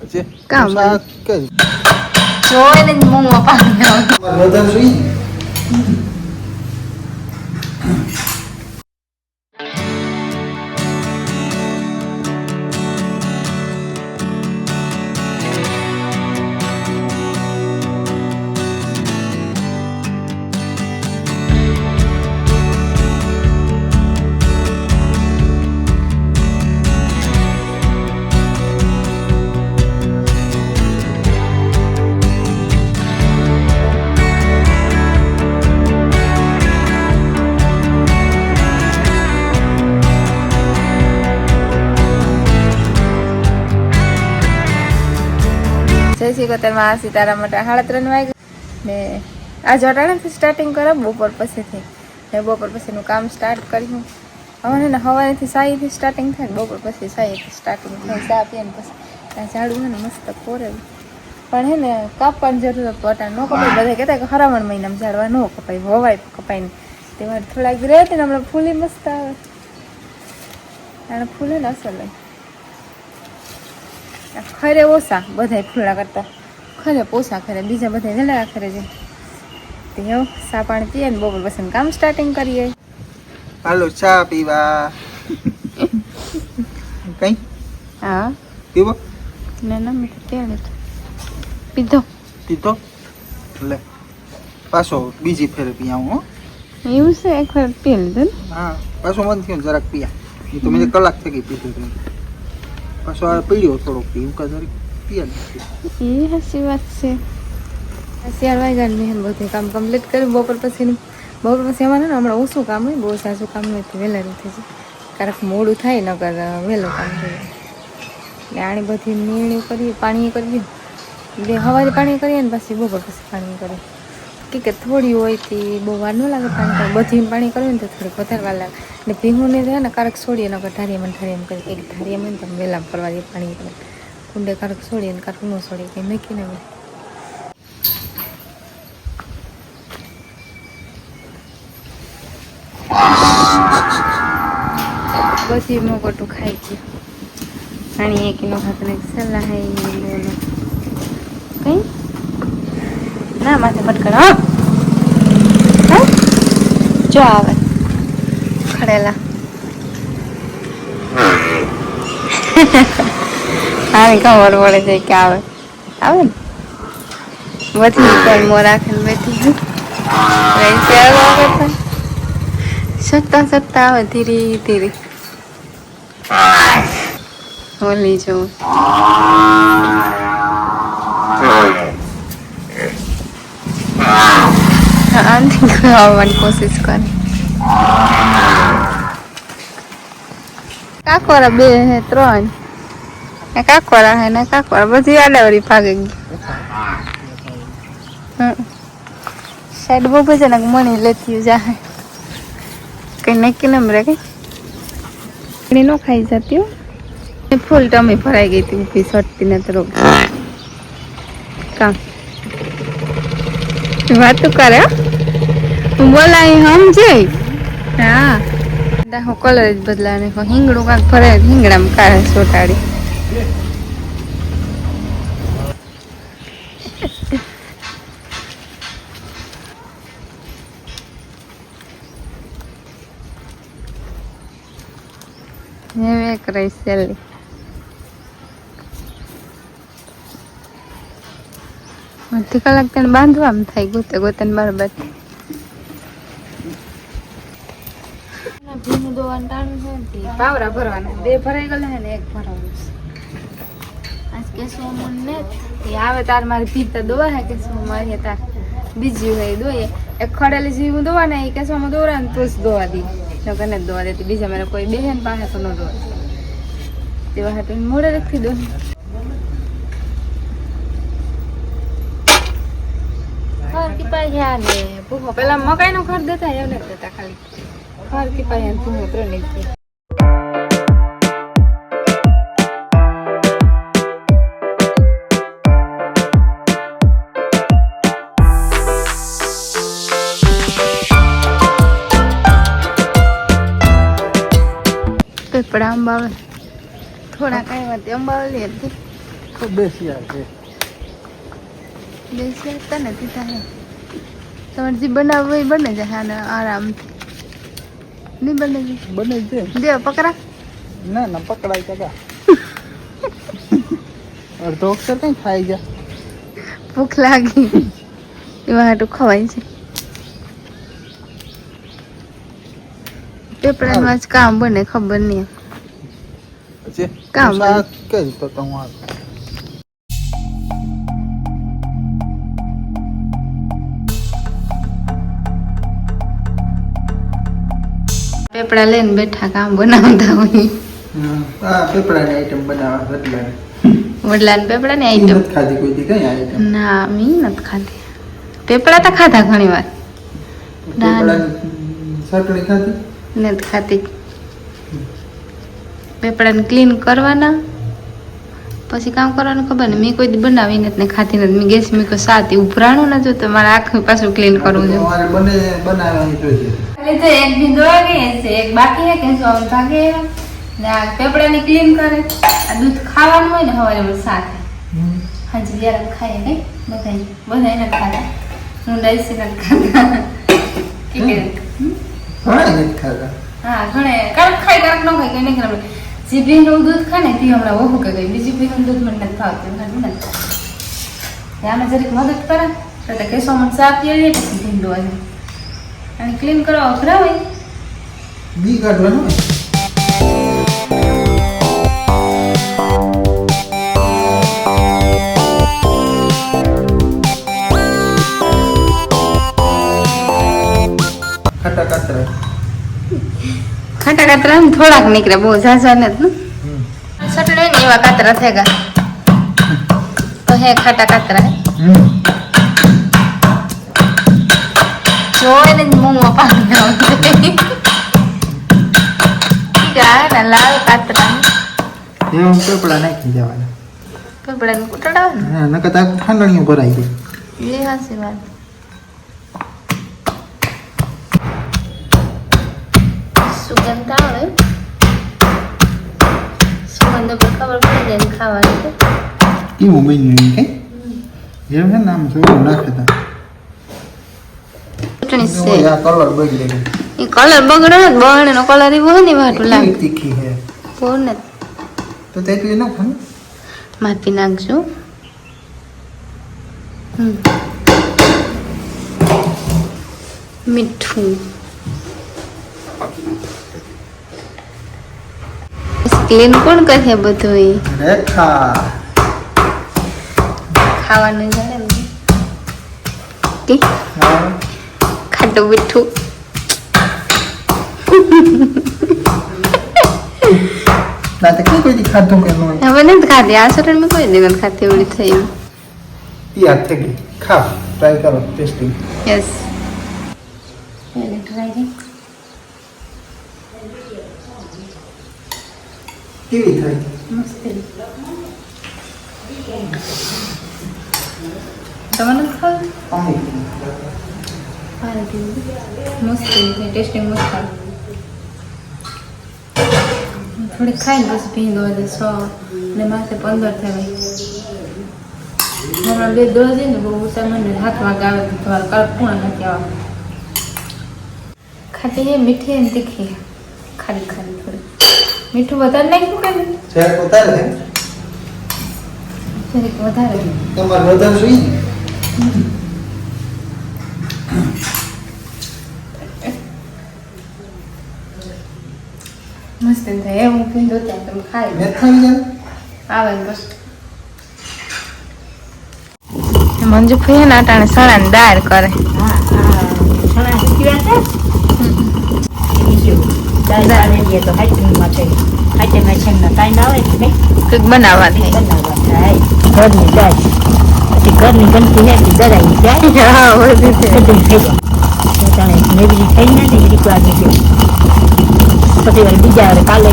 પછી કામ શાક કે જોવે ને મોંમાં પાણી આવે વધારે સુઈ જય શ્રી આ સિતારા માટે સાડા ત્રણ વાગે ને આજે અટાણાથી સ્ટાર્ટિંગ કરો, બપોર પછીથી. ને બપોર પછીનું કામ સ્ટાર્ટ કર્યું. હવે ને સવારેથી સાઈથી સ્ટાર્ટિંગ થાય બપોર પછી સાઈથી સ્ટાર્ટિંગ થાય. ચા પીએ ને પછી ઝાડું ને મસ્ત કોરે. પણ હે ને કાપવાની જરૂર પટા ન કપાય. બધા કહેતા કે હરામણ મહિનામાં ઝાડવા ન કપાય. હવાય કપાય ને. તેમાં થોડાક રહે ને હમણાં ફૂલી મસ્ત આવે. અને ફૂલે ને અસર આ ખરે ઓછા બધાય ફૂલા કરતા. ખરે પોસા ખરે બીજા બધા વેલા ખરે છે. તે એવું સા પાણી પીએ ને બપોર પછી કામ સ્ટાર્ટિંગ કરીએ. હાલો ચા પીવા. કઈ? હા. પીવો? ને ના મેં તો ત્યાં પીધો. પીધો? લે પાછો બીજી ફેર પી આવું હો. એવું છે એક વાર પી લીધું હા પાછો મન થયું જરાક પીયા. તો મેં કલાક થકી પીધું પાછો આ પીડ્યો થોડોક પીવું જરીક પીયા એ હસી વાત છે. ચાર વાગ્યા મેં બધું કામ કમ્પ્લીટ કર્યું. બપોર પછી બપોર પછી અમારે ને હમણાં ઓછું કામ હોય, બહુ સાચું કામ તો વહેલા થઈ જાય ક્યારેક મોડું થાય, નકર વહેલું કામ થઈ એટલે આણી બધી નીણી કરીએ પાણી કરીએ. બે સવારે પાણી કરીએ ને પછી બપોર પછી પાણી કરીએ. કે કે થોડી હોય તે બહુ વાર ન લાગે પાણી બધી પાણી કરવું ને તો થોડીક વધારે લાગે. ને ભીંગું ને રહે ને કારક છોડીએ નકર ધારીએ ધારીએમ કરી, એક ધારીએ મને તમે વહેલા કરવા દે પાણી કુંડે કારક છોડીએ ને કારક ન છોડીએ, કંઈ મૂકીને હોય. બધી મોગટું ખાઈ છે. પાણી એક નો હાથને સલાહ હે બોલો. કઈ? ના, માથે પટકડ હા. હા? જો આવે. ખડેલા. આવી ખબર પડે છે કે આવે. આવે ને? બધી મો રાખીને બેઠી વખત સત્તા સત્તા આવે ધીરે ધીરે. ઓલી જો આનથી આવવાની કોશિશ કરે. કાકોરા બે હે, ત્રણ. ને કાકોરા હે, ને કાકોરા બધી આડાવરી ભાગે ગઈ. સાઈડ બહુ ભજન મણી લેતી જાહે. કઈ નક્કી નમ રે કઈ? ન ખાઈ જતી ફૂલ ટમી ભરાઈ ગઈ હતી, ઊભી સટતી ને તો કામ વાતું કરે બોલાય સમજે હા. હું કલર જ બદલાને હિંગડું કાંક ભરે, હિંગડામાં કાઢે સોટાડી હવે એક રહી સેલી અડધી કલાક તેને બાંધવામાં થાય, ગોતે ગોતે ને બરાબર પાવરા ભરવાના. બે ભરાઈ ગયેલા છે ને એક ભરાવું આજ કેશું ને એ આવે તાર મારે પીતા દોવા હે કેશું મારી તાર બીજી હોય દોઈએ. એક ખડેલી જેવી દોવા ને એ કેસવામાં દોરા ને તો જ દોવા દી. નથી દોવા દેતી. બીજા મારે કોઈ ને પાસે તો ન દોવા હાટુ મોડે રાખી દો ને ભૂખો. પેલા મકાઈ નો ખર દેતા એવું નથી દેતા ખાલી. ખર કી પાયા ભૂખો ત્રણ. પીપળા અંબાવે થોડા કાંઈ વાત અંબાવેલી હતી. બેસી છે. બેસી આવતા ને પીતા હે. તમારે જે બનાવવું એ બને જાય આને આરામથી નહીં બને છે બને છે દેવ પકડા. ના ના પકડાય કાકા. અડધો અક્ષર કઈ ખાઈ ગયા ભૂખ લાગી. એવા હાટું ખવાય છે. પેપડાનું જ કામ બને ખબર નહીં. કામ કઈ તો તમારું પેપડા લઈને બેઠા કામ બનાવતા હોય. પેપડાની આઈટમ બનાવવા ને આઈટમ ખાધી કોઈ દી કઈ આઈટમ ના મી નથી ખાધી. પેપડા તો ખાધા ઘણી વાર ચટણી ખાધી? નથી ખાતી પેપડાને ક્લીન કરવાના પછી કામ કરવાનું ખબર ને મેં કોઈ બનાવી નથી ને ખાતી નથી. મેં ગેસ મેં કોઈ સાતી ઉભરાણું નથી તો મારે આખું પાછું ક્લીન કરવું છે. બનાવવાની તો એક આવી છે એક બાકી હે કે સોમ ભાગે ને આ પેપડાને ક્લીન કરે. આ દૂધ ખાવાનું હોય ને હવારે સાથે હાજી જ્યારે ખાઈએ ને બધા બધા એને ખાતા. હું નથી ખાતા. કે કે ઘણા નથી ખાતા. હા ઘણે. કારક ખાય કાંક ન ખાય કે નહીં ખબર જે ભીંડનું દૂધ ખાય ને તે હમણાં ઓહો કે ગઈ બીજી ભીંડનું દૂધ મને નથી ભાવતું નથી ભાવતું. આમાં જરીક મદદ કરે, એટલે કેસો મને સાફ પીએ પછી ભીંડું અને ક્લીન કરવા અઘરા હોય. બી કાઢવાનું ખાટા કાતરા થોડાક નીકળે બહુ ઝાઝા નથી ને સટડે ને એવા કાતરા થેગા. તો હે ખાટા કાતરા હે? જોઈને જ મોંમાં પાણી આવે ગાના લાલ કાતરા એવા પેપડા નાખી જવાના કપડાને કુટડાવે ને હા નકર તો આખું ખાંડણીયું ભરાઈ ગઈ એ હાસી વાત. સુગંધ આવે સુગંધ પર ખબર પડી જાય ખાવાની તો કેવું બન્યું કઈ એમ છે ને આમ જોયું નાખે તા. છે. કલર બગડી કલર બગડે ને બગડે નો કલર એવો હોય ને વાટું લાગે. તીખી હે કોણ ને. તો તેટલી નાખો ને? માપી નાખજો. હમ. મીઠું. ક્લીન કોણ કહે બધું એ રેખા. ખાવાનું જાણે કે? ખાટું મીઠું. ના તો કોઈ દી ખાધું કે નહીં હવે નથી ખાતી આ સટન મેં કોઈ દી નથી ખાતી એવડી થઈ યાદ થઈ ગઈ. ખાવ ટ્રાય કરો ટેસ્ટિંગ યસ કેવી થાય? તમને ખાવ પાણી મસ્ત ટેસ્ટિંગ આવે થોડીક ખાઈને પછી ભીંડો એટલે સો ને માસે પંદર થાય હમણાં બે દોઢ છે ને બહુ ઉતાર મને હાથ વાગ આવે તમારે નથી આવવા. ખાટી મીઠી હે ને તીખી. ખાલી થોડી મીઠું વધારે નાખ્યું કે નહીં? વધારે છે. જરીક વધારે. તમારે વધારે જોઈએ મસ્ત થાય. હું પીધો ત્યાં તમે ખાઈ. મેં ખાઈ જાય આવે ને બસ મંજુ ફઈ ના ટાણે સણા ને દાળ કરે કંઈક બનાવવા થાય. ઘરની ગંદકી ને દરાઈ જાય બધી થઈ જાય મેબરી થઈ ને એ રીત વાગી પછી વાર બીજા વાર કાલે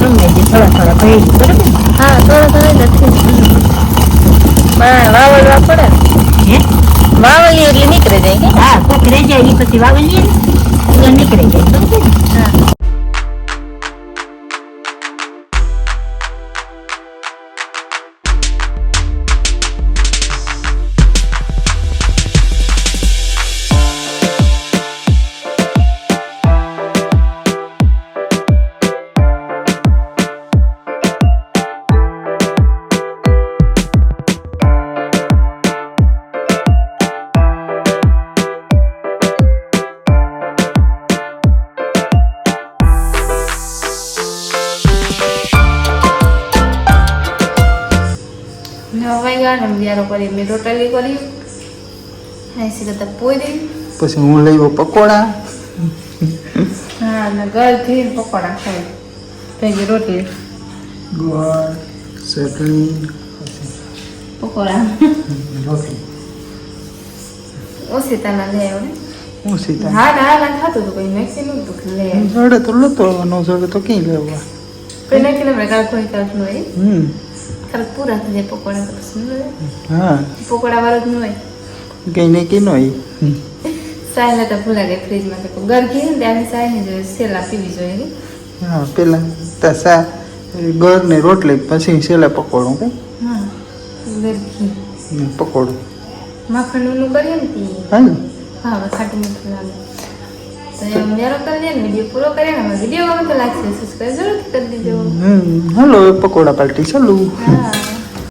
ગમે જે થોડા થોડા ભરી બરાબર હા થોડા થોડા નથી. વાવડવા પડે. હે? વાવડીએ એટલે નીકળે જાય હા કોક રહી જાય પછી વાવલી નીકળે નીકળી જાય બરાબર હા. વાગ્યા ને બિયારો કરી મેં રોટલી કરી. એસી કરતા પોઈ પછી હું લઈ આવ્યો પકોડા. હા ને ઘરથી પકોડા ખાઈ. ભેગી રોટલી. ગોળ ચટણી પકોડા. રોટલી. ઓછી તાના લે આવડે હું સીતા હા ના ના થતું હતું કોઈ મેક્સિમમ તો લે. જડે તો લેતો નો જડે તો કઈ લેવા? કઈ નાખી મેં કાલ કોઈ કાલ નો એ હમ. કાલ પૂરા થઈ જાય પકોડા તો પછી હા પકોડા વાળો જ ન હોય કઈ ને કઈ હોય સાય લેતા ભૂલા ગઈ ફ્રીજમાં તો ઘર ને ત્યારે ને જોઈએ સેલા પીવી જોઈએ હા પેલા તા સા ગર ને રોટલી પછી છેલ્લે પકોડું હા ને પકોડું માખણનું કરીએ ને હા ને હા ખાટું મીઠું લાગે તો કરી દે વીડિયો પૂરો કરીએ ને વીડિયો ગમે લાગશે સબસ્ક્રાઈબ જરૂર કરી દેજો. હમ પકોડા પાર્ટી ચાલુ. હા.